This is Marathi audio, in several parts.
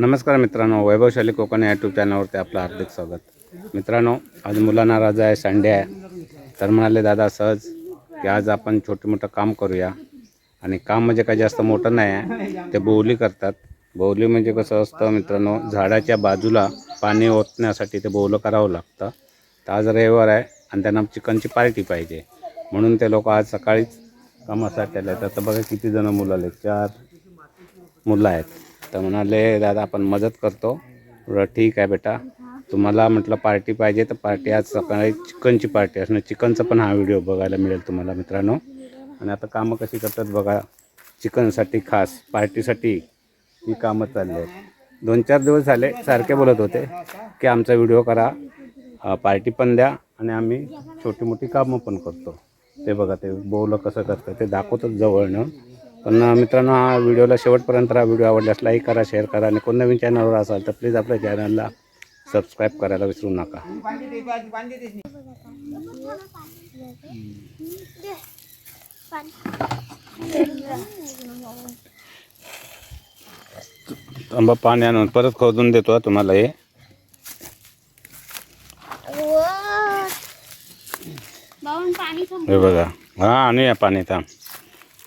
नमस्कार मित्रांनो वैभवशाली कोकण या यूट्यूब चॅनलवरती आपलं हार्दिक स्वागत. मित्रांनो आज मुलांना राजा आहे संडे आहे. तर म्हणाले दादा सहज की आज आपण छोटे मोठं काम करूया. आणि काम म्हणजे काही जास्त मोठं नाही आहे ते बोवली करतात. बोवली म्हणजे कसं असतं मित्रांनो झाडाच्या बाजूला पाणी ओतण्यासाठी ते बोवलं करावं लागतं. तर आज रविवार आहे आणि त्यांना चिकनची पार्टी पाहिजे. म्हणून ते लोक आज सकाळीच कामासाठी आले. तर बघा किती जण मुलं आले चार मुलं आहेत. तर म्हणाले दादा आपण मदत करतो. बरं ठीक आहे बेटा. तुम्हाला म्हटलं पार्टी पाहिजे तर पार्टी आज सकाळी चिकनची पार्टी असणार. चिकनचा पण हा व्हिडिओ बघायला मिळेल तुम्हाला मित्रांनो. आणि आता कामं कशी करतात बघा. चिकनसाठी खास पार्टीसाठी ही कामं चालली आहेत. दोन चार दिवस झाले सारखे बोलत होते की आमचा व्हिडिओ करा पार्टी पण द्या आणि आम्ही छोटी मोठी कामं पण करतो. ते बघा ते बोवलं कसं करतं ते दाखवतच जवळनं. पण मित्रांनो हा व्हिडिओला शेवटपर्यंत हा व्हिडिओ आवडल्यास लाईक करा शेअर करा. आणि कोण नवीन चॅनलवर असाल तर प्लीज आपल्या चॅनलला सबस्क्राईब करायला विसरू नका. आंबा पाणी आणून परत खोदून देतो तुम्हाला हे. हे बघा. हा आणूया पाणी थांब.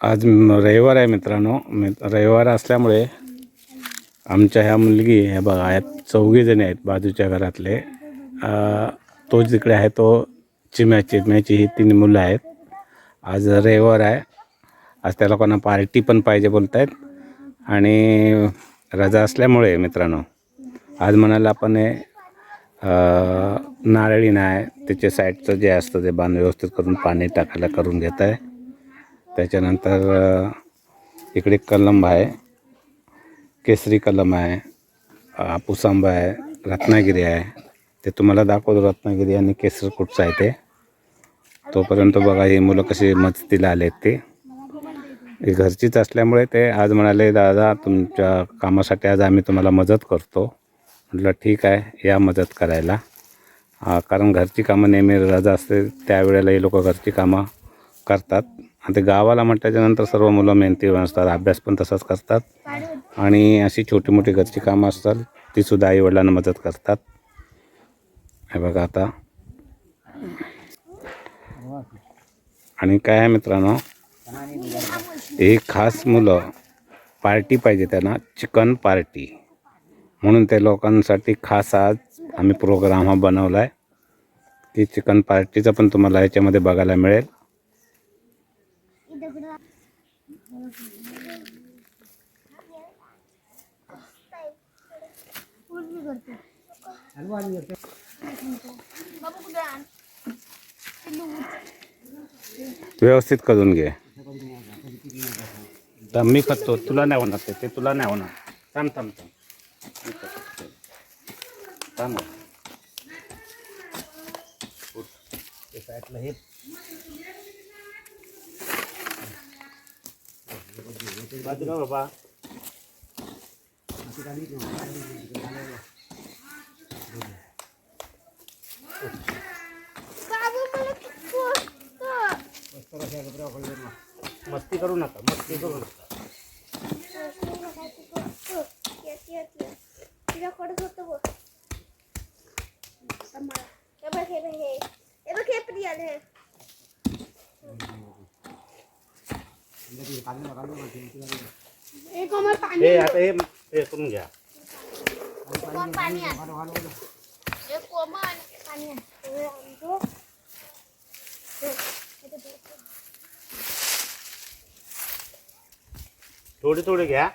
आज रविवार आहे मित्रांनो. रविवार असल्यामुळे आमच्या ह्या मुलगी ह्या बघा आहेत चौघीजणी आहेत बाजूच्या घरातले. तो जिकडे आहे तो चिम्या चिम्याची ही तीन मुलं आहेत. आज रविवार आहे. आज त्या लोकांना पार्टी पण पाहिजे बोलत आहेत आणि रजा असल्यामुळे मित्रांनो आज म्हणाला आपण हे नारळी नाही त्याच्या साईडचं जे असतं ते बांध व्यवस्थित करून पाणी टाकायला करून घेत आहे त्याच्यानंतर इकडे कलम आहे. केसरी कलम आहे. आपूस आंबा आहे. रत्नागिरी आहे. ते तुम्हाला दाखवतो रत्नागिरी आणि केसर कुठचं आहे ते. तोपर्यंत बघा ही मुलं कशी मस्तीला आले आहेत ते घरचीच असल्यामुळे ते आज म्हणाले दादा तुमच्या कामासाठी आज आम्ही तुम्हाला मदत करतो. म्हटलं ठीक आहे या मदत करायला. कारण घरची कामं नेहमी रजा असते. त्यावेळेला हे लोक घरची कामं करतात. आणि ते गावाला म्हटल्याच्यानंतर सर्व मुलं मेहनती असतात अभ्यास पण तसाच करतात. आणि अशी छोटी मोठी घरची कामं असतात तीसुद्धा आईवडिलांना मदत करतात. हे बघा आता. आणि काय आहे मित्रांनो? एक खास मुलं पार्टी पाहिजे त्यांना चिकन पार्टी. म्हणून त्या लोकांसाठी खास आज आम्ही प्रोग्राम हा बनवला आहे की चिकन पार्टीचं पण तुम्हाला याच्यामध्ये बघायला मिळेल. व्यवस्थित करून घे. तर मी करतो. तुला नाही होणार ते. तुला नाही होणार. थांब थांब थांब. थांब. बाबा. मस्ती करू नका मस्ती करू नका. हे आता हे करून घ्या. पाणी कोमल पाणी आण हे आणतो. हे, हे तर दे. थोडी थोडी घ्या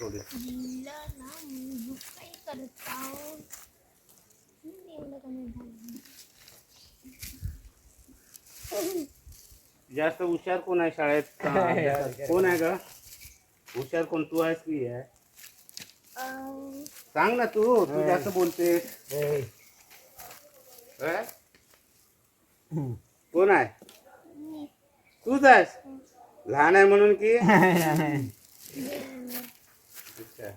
थोडी दिलं ना मी काय करत आहो. मी एवढं कमी झालं. जास्त हुशार कोण आहे शाळेत कोण आहे ग हुशार कोण तू आहेस की हे आहे अं, सांग ना तू तू जास्त बोलतेस. ए, अं? कोण आहे? तूच आहेस लहान आहे म्हणून की? अच्छा.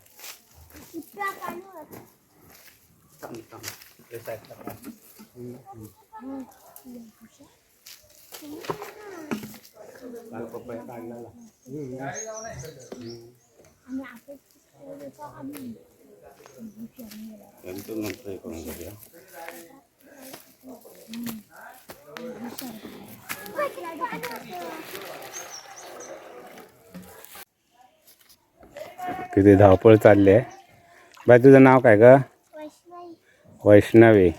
हे हे घेऊया. किती धावपळ चालली आहे बाय तुझं नाव काय ग वैष्णवी वैष्णवी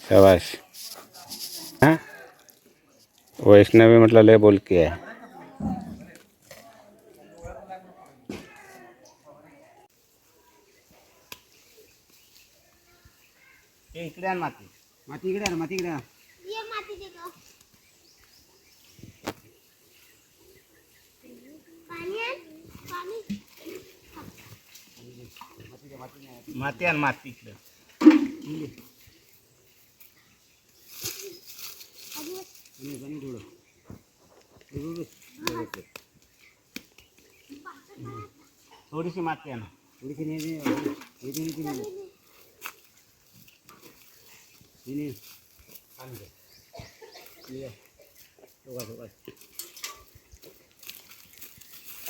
शबाश हां वैष्णवी म्हटलं लय बोलकी आहे ए, इकडे आण माती. माती इकडे आण माती इकडे आण. ये माती दे गं. पाणी आण. पाणी. माती आण माती इकडे. आधी पाणी थोडं थोडीशी माती आण. थोडीशी ने ने हे दे, हे दे, हे दे. हे ने. आण दे. ये. दोघा, दोघा.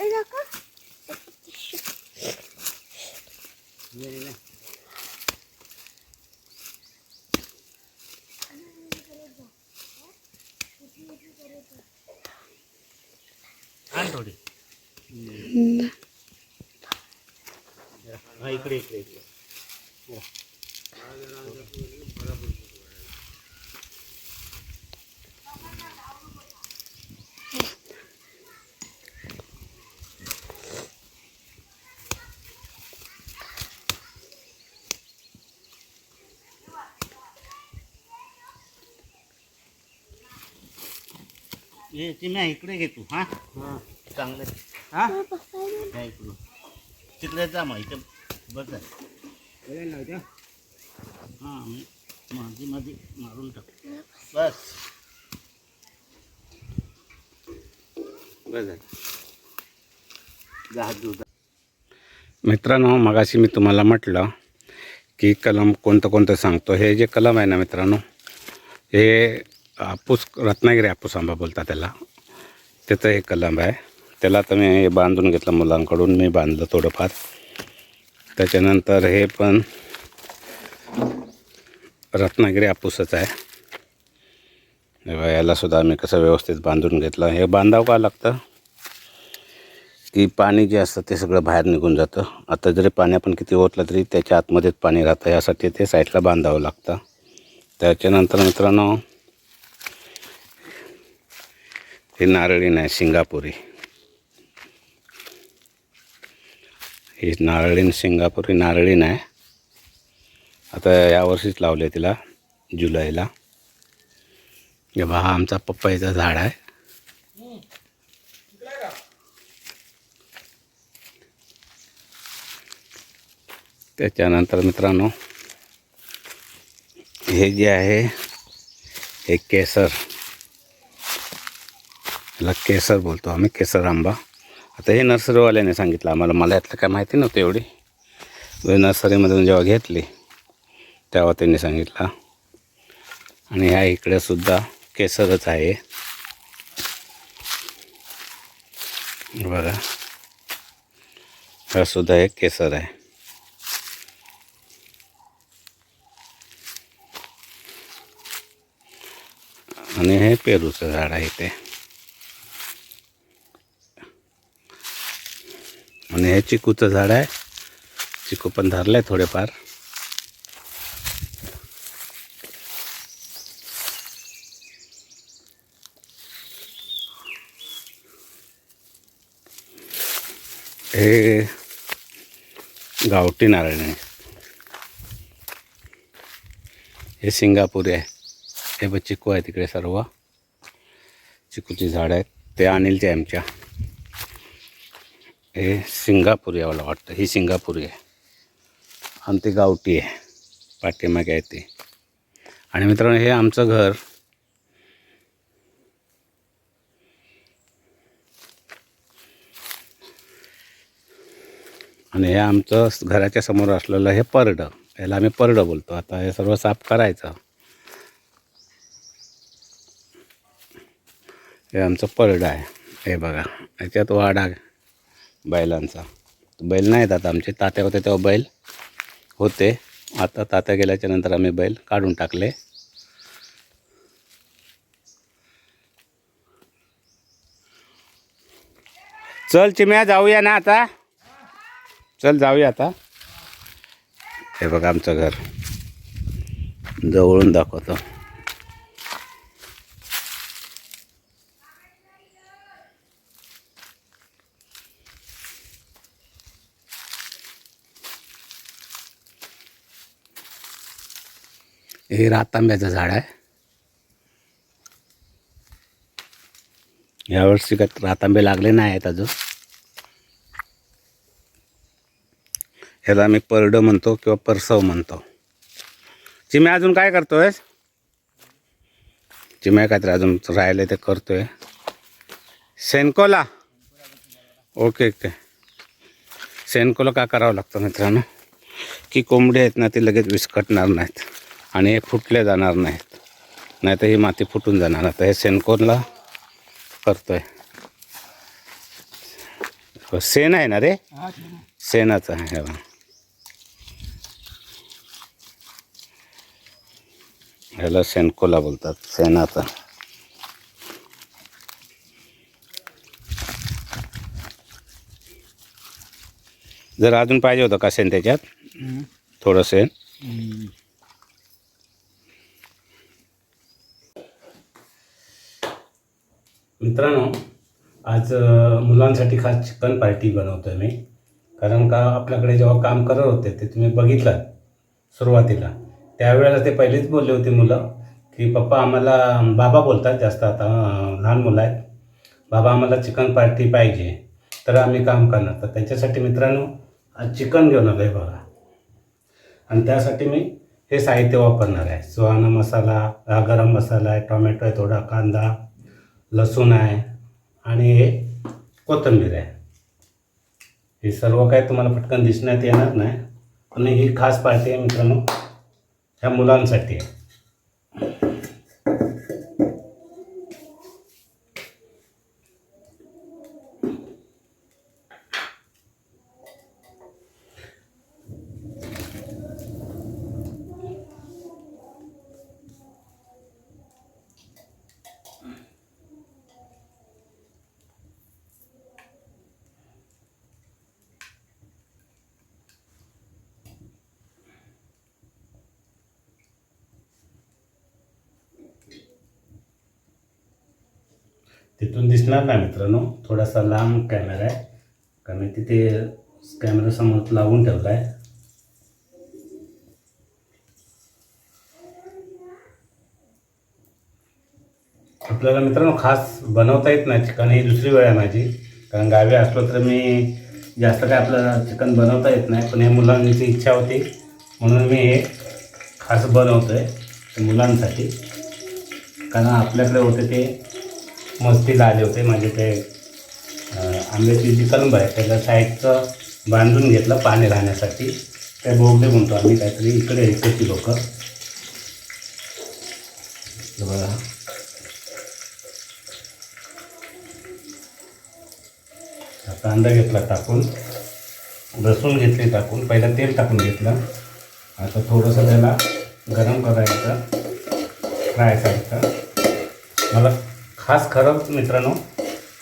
ए, नका. ये, ये, ये. आण थोडी हा इकडे इकडे इकडे ये इकडे घे तू हा चांगलं हा या इकडून तिकडे जा मग इथं बस आहे हाँ माझी माझी मारून टाक बस जा. मित्रांनो मगाशी मी तुम्हाला म्हटलं की कलम कोणतं कोणतं सांगतो हे जे कलम आहे ना मित्रांनो हे हापूस रत्नागिरी हापूस आंबा बोलतात त्याला. त्याचं एक कलम आहे. त्याला तर मी हे बांधून घेतलं मुलांकडून मी बांधलं थोडंफार. त्याच्यानंतर हे पण रत्नागिरी हापूसच आहे. यालासुद्धा बघा, मी कसं व्यवस्थित बांधून घेतलं. हे बांधावं का लागतं? की पाणी जे असतं ते सगळं बाहेर निघून जातं. आता जरी पाणी आपण किती ओतलं तरी त्याच्या आतमध्येच पाणी राहतं. यासाठी ते साईडला बांधावं लागतं. त्याच्यानंतर मित्रांनो हे नारळी नाही सिंगापुरी ही नारळीन सिंगापुरी नारळी नाही आता यावर्षीच लावले तिला जुलैला. हे बघा हा आमचा पपईचा झाड आहे. त्याच्यानंतर मित्रांनो हे जे आहे हे केसर. याला केसर बोलतो आम्ही केसर आंबा. आता हे नर्सरीवाल्याने सांगितलं आम्हाला मला यातलं काय माहिती नव्हतं एवढी. नर्सरीमधून जेव्हा घेतली तेव्हा त्यांनी सांगितलं. आणि ह्या इकडे सुद्धा केसरच आहे. बघा. हा सुद्धा एक केसर आहे. आणि हे पेरूचं झाड आहे ते आणि हे चिकूचं झाड आहे चिकू पण धरलं आहे थोडेफार हे गावठी नारळ आहे हे सिंगापूर आहे हे बघ चिकू आहे तिकडे सर्व चिकूची झाड आहेत ते अनिलचे आहे आमच्या हे सिंगापुरी आहे मला वाटतं. ही सिंगापुरी आहे. आणि ती गावठी आहे. पाठीमागे आहे ती. आणि मित्रांनो हे आमचं घर. आणि हे आमचं घराच्या समोर असलेलं हे परडं. याला आम्ही परडं बोलतो. आता हे सर्व साफ करायचं. हे आमचं परडं आहे. हे बघा. याच्यात वाडा बैलांचा. बैल नाहीत आता आमचे. तात्या होते तेव्हा बैल होते. आता तात्या गेल्याच्यानंतर आम्ही बैल काढून टाकले. चल चिम्या जाऊया ना आता. चल जाऊया आता. हे बघा आमचं घर. जवळून दाखवतो. हे रातांब्याचं झाड आहे. यावर्षी काय रातांबे लागले नाही आहेत अजून. ह्याला आम्ही परडं म्हणतो किंवा परसव म्हणतो. चिम्या अजून काय करतोय? चिम्या काहीतरी अजून राहिले ते करतोय. सेनकोला. Okay okay. सेनकोला का करावं लागतं मित्रांनो? की कोंबडी आहेत ना ती लगेच विस्कटणार नाहीत. आणि हे फुटले जाणार नाहीत. नाही तर ही माती फुटून जाणार. आता हे सेनकोनला करतोय. हो, सेन आहे ना रे? सेनाचं आहे हे बघा. ह्याला सेनकोला बोलतात सेनाचा. जर अजून पाहिजे होतं का सेन त्याच्यात? थोडं सेन. मित्रांनो आज मुलांसाठी खास चिकन पार्टी बनवतो आहे मी. कारण का आपल्याकडे जेव्हा काम करत होते ते तुम्ही बघितलं सुरुवातीला. त्यावेळेला ते पहिलेच बोलले होते मुलं की पप्पा आम्हाला बाबा बोलतात जास्त आता लहान मुलं आहेत. बाबा आम्हाला चिकन पार्टी पाहिजे. तर आम्ही काम करणार. तर त्याच्यासाठी मित्रांनो आज चिकन घेऊन आलो आहे बघा. आणि त्यासाठी मी हे साहित्य वापरणार आहे. सुहाना मसाला गरम मसाला आहे टोमॅटो आहे थोडा कांदा. लसूण आहे आणि हे कोथिंबीर आहे. हे सर्व काय तुम्हाला पटकन दिसण्यात येणार नाही. पण ही खास पार्टी आहे मित्रांनो ह्या मुलांसाठी. आहे तिथून दिसणार नाही मित्रांनो. थोडासा लांब कॅमेरा आहे. कारण मी तिथे कॅमेरासमोर लावून ठेवला आहे आपल्याला मित्रांनो खास बनवता येत नाही चिकन. ही दुसरी वेळ आहे माझी. कारण गावी असलो तर मी जास्त काय आपल्याला चिकन बनवता येत नाही. पण हे मुलांची इच्छा होती. म्हणून मी हे खास बनवतो आहे मुलांसाठी. कारण आपल्याकडे होते ते मस्तीला आले होते. म्हणजे माझे ते आंब्याची जी कलंब आहे त्याला साईडचं बांधून घेतलं पाणी राहण्यासाठी. ते बोगडे म्हणतो आम्ही काहीतरी इकडे इकडची लोक. बघा. कांदा घेतला टाकून लसूण घेतली टाकून पहिला तेल टाकून घेतलं. आता थोडंसं त्याला गरम करायचं फ्राय करायचं. मला खास खरंच मित्रांनो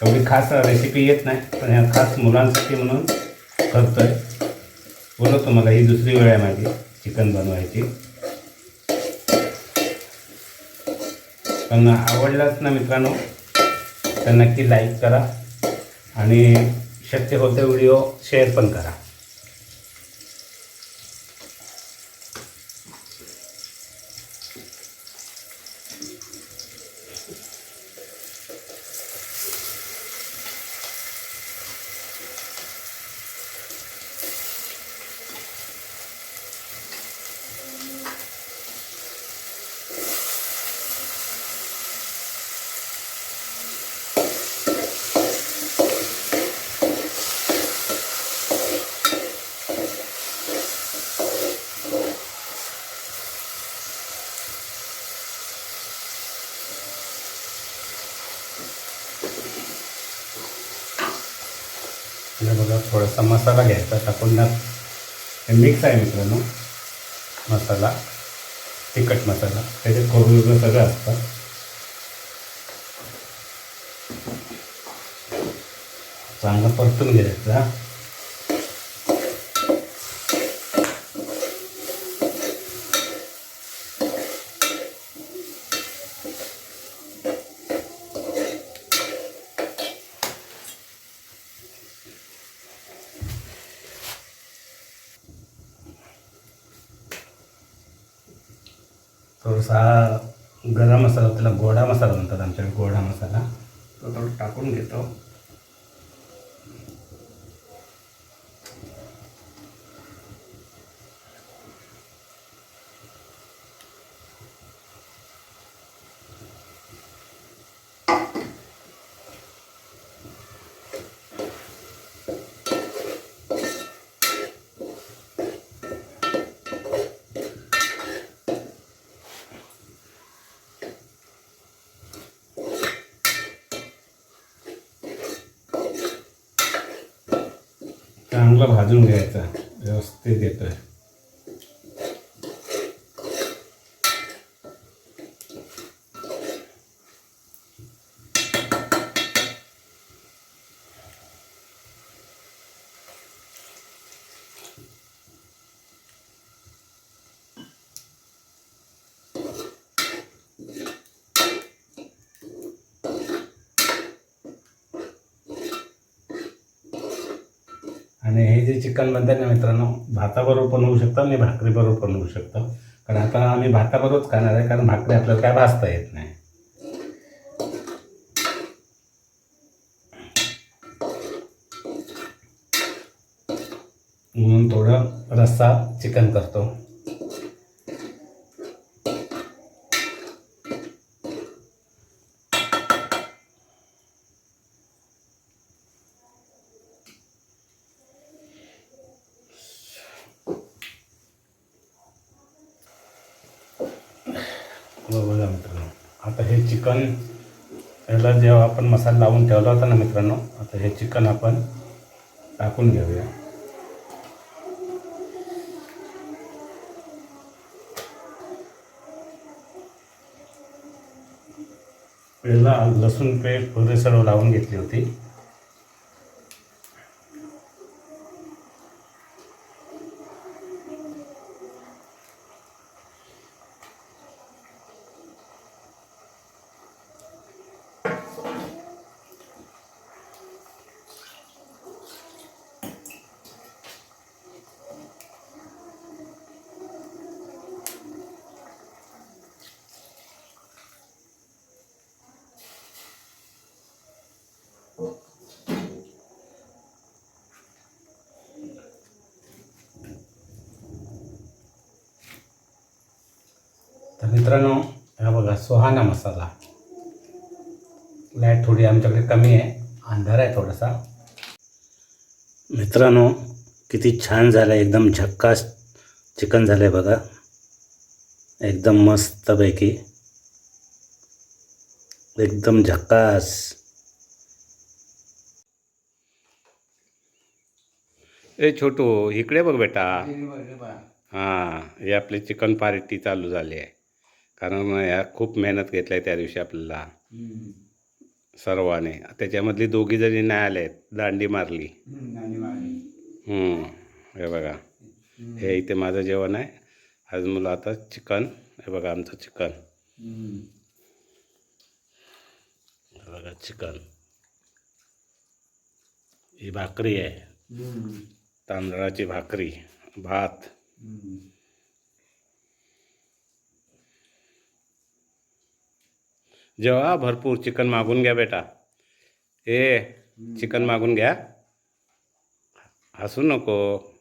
एवढी खास रेसिपी येत नाही पण ह्या खास मुलांसाठी म्हणून करतो आहे बोलतो मला ही दुसरी वेळ आहे माझी चिकन बनवायची. पण आवडलाच ना मित्रांनो तर नक्की लाईक करा आणि शक्य होते व्हिडिओ शेअर पण करा हे बघा थोडासा मसाला घ्यायचा टाकून मिक्स आहे मित्रांनो. मसाला तिखट मसाला. त्याच्यात खोबरं सगळं असतं. चांगलं परतून घ्यायचं हा. थोडासा गरम मसाला त्याला गोडा मसाला म्हणतात आमच्याकडे गोडा मसाला तो थोडं टाकून घेतो चांगलं भाजून घ्यायचा. व्यवस्थित येतोय. आणि हे जे चिकन बनतं ना मित्रांनो भाताबरोबर पण होऊ शकतं आणि भाकरीबरोबर पण होऊ शकतं. कारण आता आम्ही भाताबरोबरच खाणार आहे कारण भाकरी आपल्याला काय भाजता येत नाही. म्हणून थोडं रस्सा चिकन करतो हो बघा मित्रांनो आता हे चिकन याला जेव्हा आपण मसाला लावून ठेवला होता ना मित्रांनो आता हे चिकन आपण टाकून घेऊया. पहिला लसूण पेस्ट वगैरे सर्व लावून घेतली होती. तर मित्रांनो हा बघा सुहाना मसाला. लाइट थोडी आमच्याकडे कमी आहे अंधार आहे थोडासा. मित्रांनो किती छान झालं आहे एकदम झक्कास चिकन झालं आहे बघा. एकदम मस्तपैकी. एकदम झक्कास. ए छोटू इकडे बघ बेटा. हां हे आपली चिकन पार्टी चालू झाली आहे. कारण ह्या खूप मेहनत घेतली आहे त्या दिवशी आपल्याला. सर्वाने. त्याच्यामधली दोघी जणी नाही आल्या आहेत दांडी मारली. हम्म, हे बघा. हे इथे माझं जेवण आहे. आज मला आता चिकन हे बघा आमचं चिकन. हे बघा चिकन. ही भाकरी आहे. तांदळाची भाकरी भात. जेव्हा भरपूर चिकन मागून घ्या बेटा. ए चिकन मागून घ्या. हसू नको.